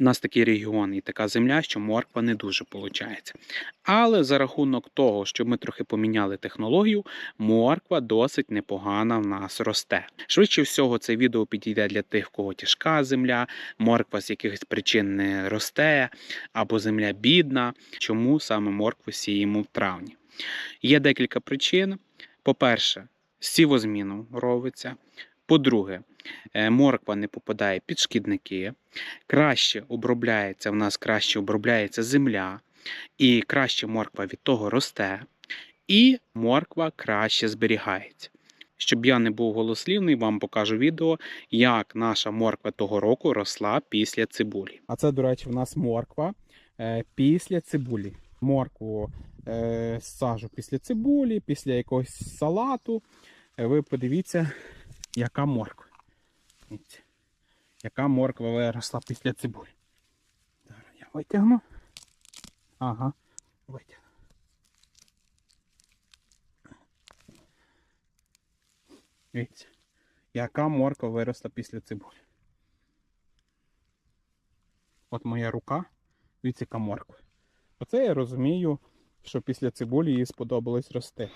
У нас такий регіон і така земля, що морква не дуже виходить. Але за рахунок того, що ми трохи поміняли технологію, морква досить непогана в нас росте. Швидше всього, це відео підійде для тих, кого тяжка земля, морква з якихось причин не росте, або земля бідна. Чому саме моркву сіємо в травні? Є декілька причин. По-перше, сівозміну робиться. По-друге, е, морква не попадає під шкідники, краще обробляється в нас краще обробляється земля, і краще морква від того росте, і морква краще зберігається. Щоб я не був голослівний, вам покажу відео, як наша морква того року росла після цибулі. А це, до речі, в нас морква е, після цибулі. Моркву е, сажу після цибулі, після якогось салату. Ви подивіться, яка морква. Дивіться, Яка морква виросла після цибулі. Зараз я витягну. Ага, витягну. Дивіться, яка морква виросла після цибулі. От моя рука, дивіться, яка морква. Оце я розумію, що після цибулі їй сподобалось рости.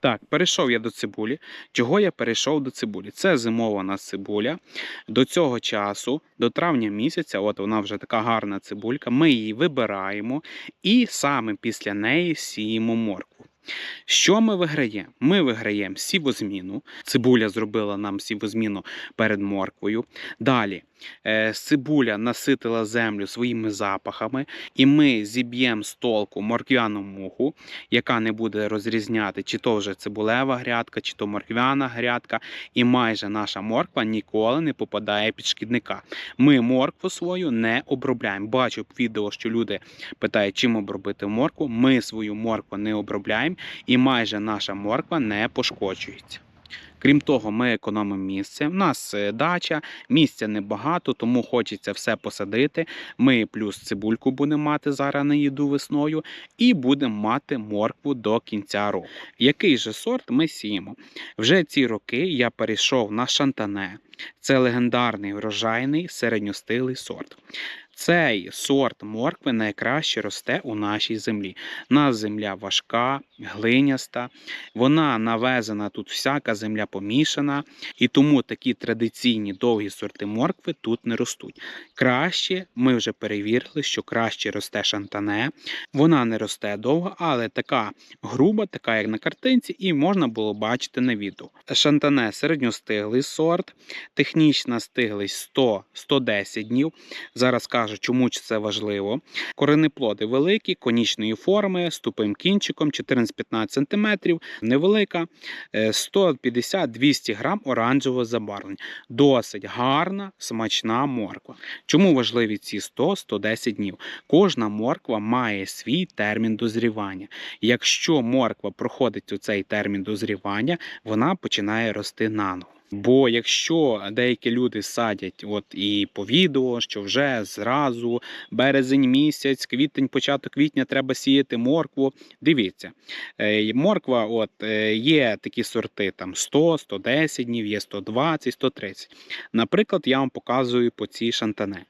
Так, перейшов я до цибулі. Чого я перейшов до цибулі? Це зимова у нас цибуля. До цього часу, до травня місяця, от вона вже така гарна цибулька, ми її вибираємо і саме після неї сіємо моркву. Що ми виграємо? Ми виграємо сівозміну. Цибуля зробила нам сівозміну перед морквою. Далі цибуля наситила землю своїми запахами, і ми зіб'ємо з толку морквяну муху, яка не буде розрізняти, чи то вже цибулева грядка, чи то морквяна грядка. І майже наша морква ніколи не попадає під шкідника. Ми моркву свою не обробляємо. Бачу відео, що люди питають, чим обробити моркву. Ми свою моркву не обробляємо, і майже наша морква не пошкоджується. Крім того, ми економимо місце. У нас е, дача, місця небагато, тому хочеться все посадити. Ми плюс цибульку будемо мати зараз на їду весною, і будемо мати моркву до кінця року. Який же сорт ми сіємо? Вже ці роки я перейшов на шантане. Це легендарний врожайний середньостилий сорт. Цей сорт моркви найкраще росте у нашій землі. У нас земля важка, глиняста, вона навезена тут всяка земля помішана, і тому такі традиційні довгі сорти моркви тут не ростуть. Краще, ми вже перевірили, що краще росте шантане. Вона не росте довго, але така груба, така як на картинці, і можна було бачити на відео. Шантане середньостиглий сорт, технічна стиглість 100-110 днів. Зараз кажу, чому це важливо. Коренеплоди великі, конічної форми, з тупим кінчиком 14-15 см, невелика, е, 150-200 грам оранжевого забарвлення. Досить гарна, смачна морква. Чому важливі ці 100-110 днів? Кожна морква має свій термін дозрівання. Якщо морква проходить у цей термін дозрівання, вона починає рости наново. Бо якщо деякі люди садять, от і по відео, що вже зразу березень місяць, квітень, початок квітня треба сіяти моркву. Дивіться, е, морква, от е, є такі сорти, там 100, 110 днів, є 120, 130. Наприклад, я вам показую по цій шантане.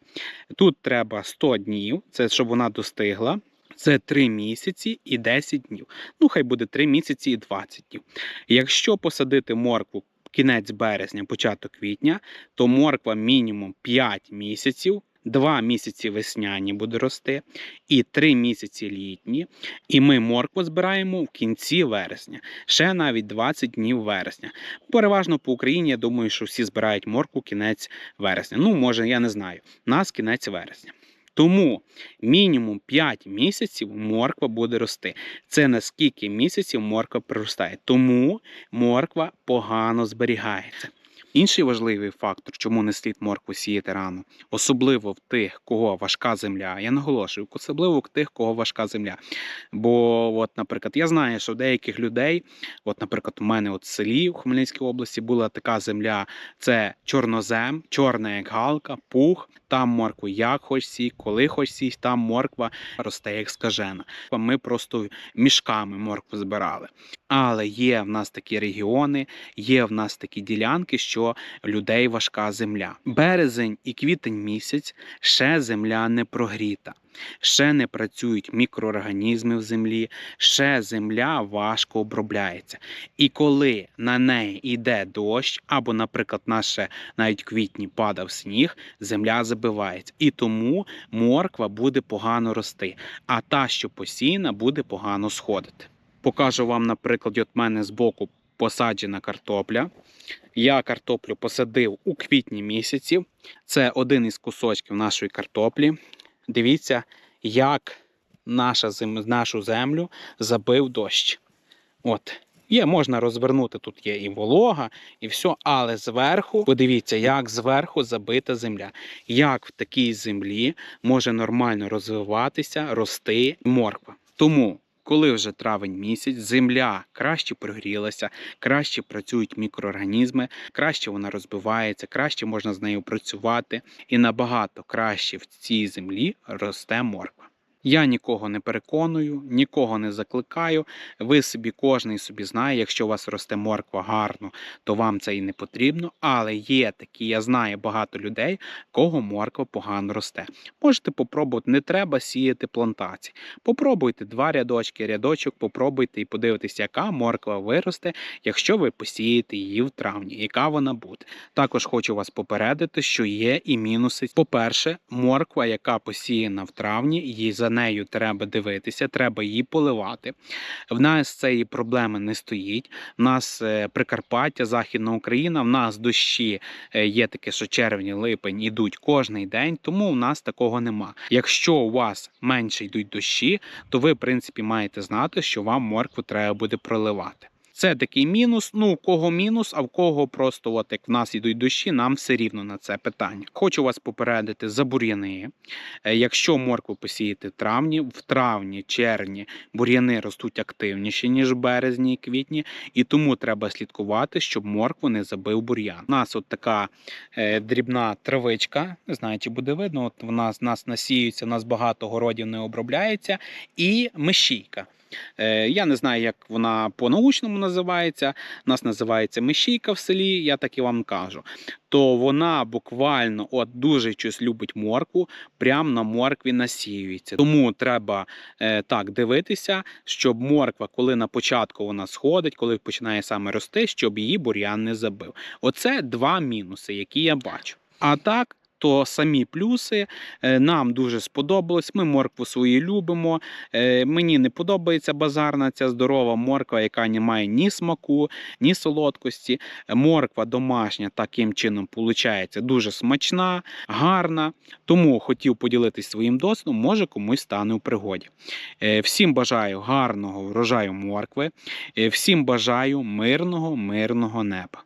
Тут треба 100 днів, це щоб вона достигла. Це 3 місяці і 10 днів. Ну, хай буде 3 місяці і 20 днів. Якщо посадити моркву кінець березня, початок квітня, то морква мінімум 5 місяців. Два місяці весняні буде рости, і три місяці літні. І ми моркву збираємо в кінці вересня, ще навіть 20 днів вересня. Переважно по Україні, я думаю, що всі збирають моркву кінець вересня. Ну, може, я не знаю. Нас кінець вересня. Тому мінімум 5 місяців морква буде рости. Це на скільки місяців морква приростає. Тому морква погано зберігається. Інший важливий фактор, чому не слід моркву сіяти рано, особливо в тих, кого важка земля. Я наголошую, особливо в тих, кого важка земля. Бо, от, наприклад, я знаю, що в деяких людей, от, наприклад, у мене от в селі в Хмельницькій області була така земля, це чорнозем, чорна як галка, пух. Там моркву як хоч сій, коли хоч сій, там морква росте як скажена. Ми просто мішками моркву збирали. Але є в нас такі регіони, є в нас такі ділянки, що що людей важка земля. Березень і квітень місяць ще земля не прогріта. Ще не працюють мікроорганізми в землі, ще земля важко обробляється. І коли на неї йде дощ, або, наприклад, наше навіть квітні падав сніг, земля забивається. І тому морква буде погано рости, а та, що посіяна, буде погано сходити. Покажу вам, наприклад, от мене збоку посаджена картопля. Я картоплю посадив у квітні місяці. Це один із кусочків нашої картоплі. Дивіться, як наша зем... нашу землю забив дощ. От. Є, можна розвернути, тут є і волога, і все, але зверху, подивіться, як зверху забита земля. Як в такій землі може нормально розвиватися, рости морква. Тому, коли вже травень місяць, земля краще прогрілася, краще працюють мікроорганізми, краще вона розбивається, краще можна з нею працювати, і набагато краще в цій землі росте морква. Я нікого не переконую, нікого не закликаю. Ви собі, кожен собі знає, якщо у вас росте морква гарно, то вам це і не потрібно. Але є такі, я знаю багато людей, кого морква погано росте. Можете попробувати, не треба сіяти плантації. Попробуйте два рядочки, рядочок, попробуйте і подивитися, яка морква виросте, якщо ви посієте її в травні, яка вона буде. Також хочу вас попередити, що є і мінуси. По-перше, морква, яка посіяна в травні, їй за нею треба дивитися, треба її поливати. В нас цієї проблеми не стоїть. В нас е, Прикарпаття, Західна Україна, в нас дощі е, є таке, що червні, липень ідуть кожний день, тому в нас такого нема. Якщо у вас менше йдуть дощі, то ви, в принципі, маєте знати, що вам моркву треба буде проливати. Це такий мінус. Ну, у кого мінус, а в кого просто, от як в нас йдуть дощі, нам все рівно на це питання. Хочу вас попередити за бур'яни. Е, Якщо моркву посіяти в травні, в травні, червні бур'яни ростуть активніші, ніж в березні і квітні, і тому треба слідкувати, щоб моркву не забив бур'ян. У нас от така е, дрібна травичка, не знаю, чи буде видно, от в нас, нас насіюється, у нас багато городів не обробляється, і мещійка. Е, Я не знаю, як вона по-научному називається. Нас називається мещійка в селі, я так і вам кажу. То вона буквально от дуже щось любить моркву, прямо на моркві насіюється. Тому треба е, так дивитися, щоб морква, коли на початку вона сходить, коли починає саме рости, щоб її бур'ян не забив. Оце два мінуси, які я бачу. А так. То самі плюси Е, нам дуже сподобалось. Ми моркву свою любимо. Е, Мені не подобається базарна ця здорова морква, яка не має ні смаку, ні солодкості. Морква домашня таким чином виходить дуже смачна, гарна. Тому хотів поділитися своїм досвідом, може комусь стане у пригоді. Е, Всім бажаю гарного врожаю моркви, всім бажаю мирного, мирного неба.